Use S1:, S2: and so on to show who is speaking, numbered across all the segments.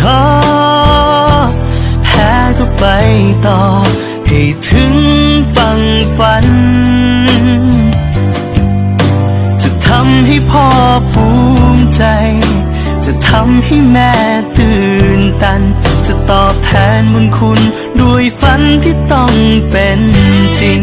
S1: ท้อแพ้ก็ไปต่อ ให้ถึงฝั่งฝัน จะทำให้พ่อภูมิใจ จะทำให้แม่ตื่นตัน จะตอบแทนบุญคุณ ด้วยฝันที่ต้องเป็นจริง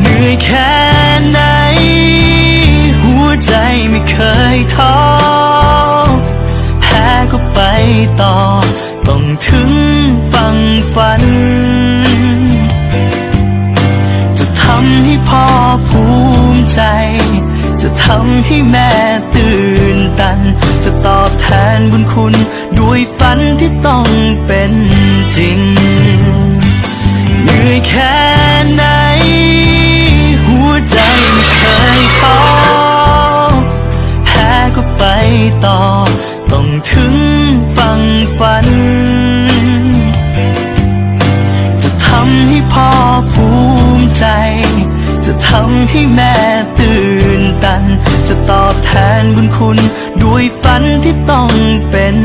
S1: เหนื่อยแค่ไหน หัวใจไม่เคยท้อแพ้ก็ไปต่อ ต้องถึงฝั่งฝัน จะทำให้พ่อภูมิใจ จะทำให้แม่ตื่นตัน จะตอบแทนบุญคุณ ด้วยฝันที่ต้องเป็นจริง ต่อ ต้องถึงฝั่งฝัน จะทำให้พ่อภูมิใจ จะทำให้แม่ตื่นตัน จะตอบแทนบุญคุณ ด้วยฝันที่ต้องเป็น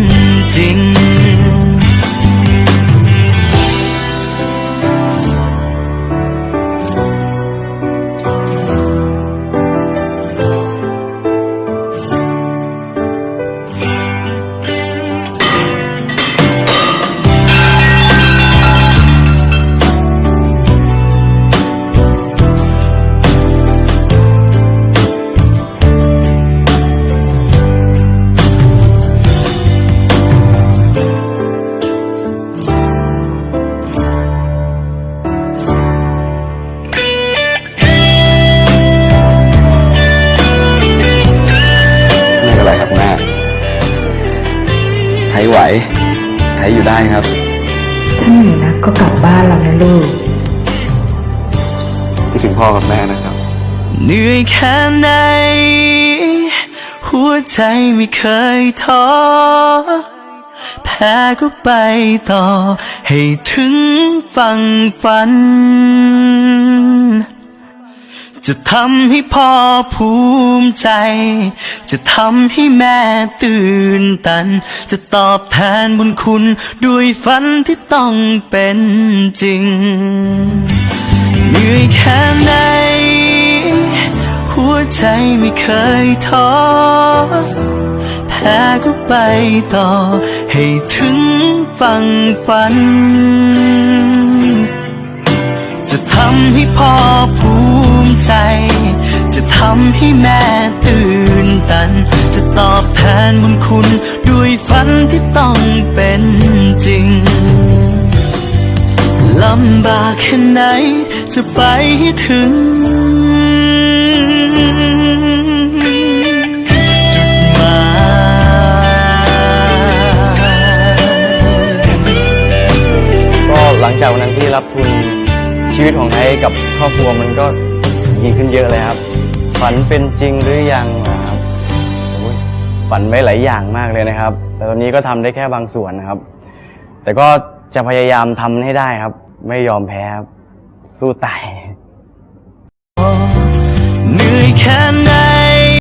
S2: ไทยไหวไทยอยู่ได้ครับ
S3: ถ้าเหนื่อยนักก็กลับบ้านแล้วนะลูก
S2: คิดถึงพ่อกับแม่นะครับ
S1: เหนื่อยแค่ไหน หัวใจไม่เคยท้อแพ้ก็ไปต่อ ให้ถึงฝั่งฝัน จะทำให้พ่อภูมิใจ จะทำให้แม่ตื่นตัน จะตอบแทนบุญคุณด้วยฝันที่ต้องเป็นจริงเหนื่อยแค่ไหน หัวใจไม่เคยท้อแพ้ก็ไปต่อ ให้ถึงฝั่งฝัน จะทำให้พ่อภูมิ ใจ จะทำให้แม่ตื่นตัน จะตอบแทนบุญคุณด้วยฝันที่ต้องเป็นจริงลำบากแค่ไหนจะไปให้ถึง จุดหมาย
S4: ก็หลังจากวันนั้นที่รับทุนชีวิตของไทยกับครอบครัวมันก็ ดีขึ้นเยอะเลยครับ ฝันเป็นจริงหรือยังนะครับฝันไว้หลายอย่างมากเลยนะครับ แต่ตอนนี้ก็ทำได้แค่บางส่วนนะครับ แต่ก็จะพยายามทำให้ได้ครับ ไม่ยอมแพ้ครับสู้ตาย